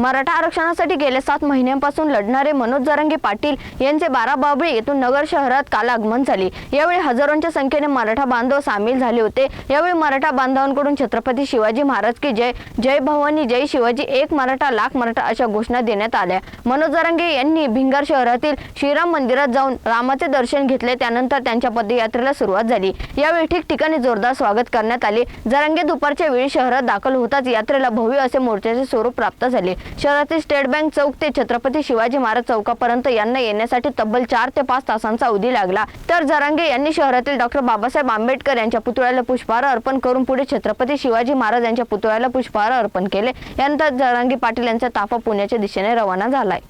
मराठा आरक्षणासाठी गेल्या सात महिन्यांपासून लढणारे मनोज जरंगे पाटील यांचे बारा बाबळी येथून नगर शहरात काल आगमन झाले. यावेळी हजारोंच्या संख्येने मराठा बांधव सामील झाले होते. यावेळी मराठा बांधवांकडून छत्रपती शिवाजी महाराज की जय जय भवानी जय शिवाजी एक मराठा लाख मराठा अशा घोषणा देण्यात आल्या. मनोज जरंगे यांनी भिंगार शहरातील श्रीराम मंदिरात जाऊन रामाचे दर्शन घेतले. त्यानंतर त्यांच्या पदयात्रेला सुरुवात झाली. यावेळी ठिकठिकाणी जोरदार स्वागत करण्यात आले. जरंगे दुपारच्या वेळी शहरात दाखल होताच यात्रेला भव्य असे मोर्चाचे स्वरूप प्राप्त झाले. शहरातील स्टेट बँक चौक ते छत्रपती शिवाजी महाराज चौकापर्यंत यांना येण्यासाठी तब्बल चार ते पाच तासांचा अवधी लागला. तर जरांगे यांनी शहरातील डॉक्टर बाबासाहेब आंबेडकर यांच्या पुतळ्याला पुष्पहार अर्पण करून पुढे छत्रपती शिवाजी महाराज यांच्या पुतळ्याला पुष्पहार अर्पण केले. यानंतर जरांगे पाटील यांचा ताफा पुण्याच्या दिशेने रवाना झालाय.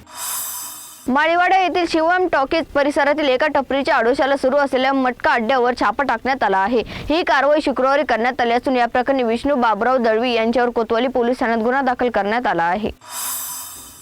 माळीवाडा येथील शिवम टॉकीज परिसरातील एका टपरीच्या आडोशाला सुरू असलेल्या मटका अड्ड्यावर छापा टाकण्यात आला आहे. ही कारवाई शुक्रवारी करण्यात आली असून या प्रकरणी विष्णू बाबराव दळवी यांच्यावर कोतवाली पोलीस ठाण्यात गुन्हा दाखल करण्यात आला आहे.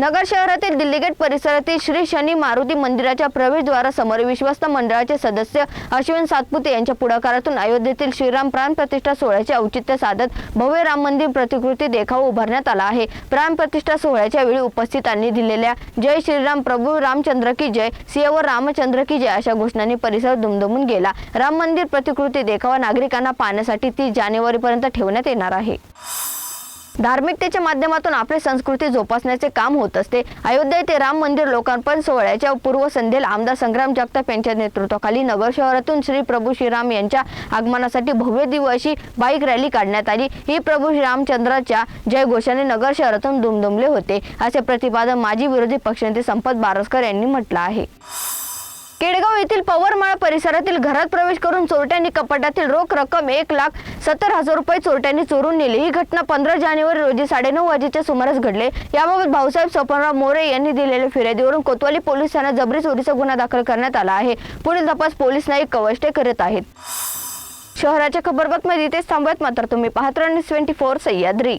नगर शहरातील दिल्लीगेट परिसरातील श्री शनी मारुती मंदिराच्या प्रवेशद्वारासमोर विश्वस्त मंडळाचे सदस्य अश्विन सातपुते यांच्या पुढाकारातून अयोध्येतील श्रीराम प्राण प्रतिष्ठा सोहळ्याचे औचित्य साधत भव्य राम मंदिर प्रतिकृती देखावा उभारण्यात आला आहे. प्राण प्रतिष्ठा सोहळ्याच्या वेळी उपस्थितांनी दिलेल्या जय श्रीराम प्रभू रामचंद्र की जय सियावर रामचंद्र की जय अशा घोषणांनी परिसर दुमदुमून गेला. राम मंदिर प्रतिकृती देखावा नागरिकांना पाहण्यासाठी तीस जानेवारीपर्यंत ठेवण्यात येणार आहे. धार्मिकतेच्या माध्यमातून आपली संस्कृती जोपासण्याचे काम होत असते. अयोध्या येथे राम मंदिर लोकार्पण सोहळ्याच्या पूर्वसंध्येला आमदार संग्राम जगताप यांच्या नेतृत्वाखाली नगर शहरातून श्री प्रभू श्रीराम यांच्या आगमनासाठी भव्य दिवशी अशी बाईक रॅली काढण्यात आली. ही प्रभू श्रीरामचंद्राच्या जयघोषाने नगर शहरातून दुमदुमले होते. असे प्रतिपादन माजी विरोधी पक्षनेते संपत बारसकर यांनी म्हटलं आहे. केडगाव येथील पवरमाळ परिसरातील घरात प्रवेश करून चोरट्यांनी कपाटातील रोख रक्कम एक लाख सत्तर हजार रुपये चोरट्यांनी चोरून नेली. ही घटना पंधरा जानेवारी रोजी साडेनऊ वाजेच्या सुमारास घडले. याबाबत भाऊसाहेब सपनराव मोरे यांनी दिलेल्या फिर्यादीवरून कोतवाली पोलीस ठाण्यात जबरी चोरीचा गुन्हा दाखल करण्यात आला आहे. पुढील तपास पोलीस नाईक कवष्टे करत आहेत. शहराच्या खबरबातमध्ये इथेच थांबवत मात्र तुम्ही पाहत ट्वेंटी फोर सह्याद्री.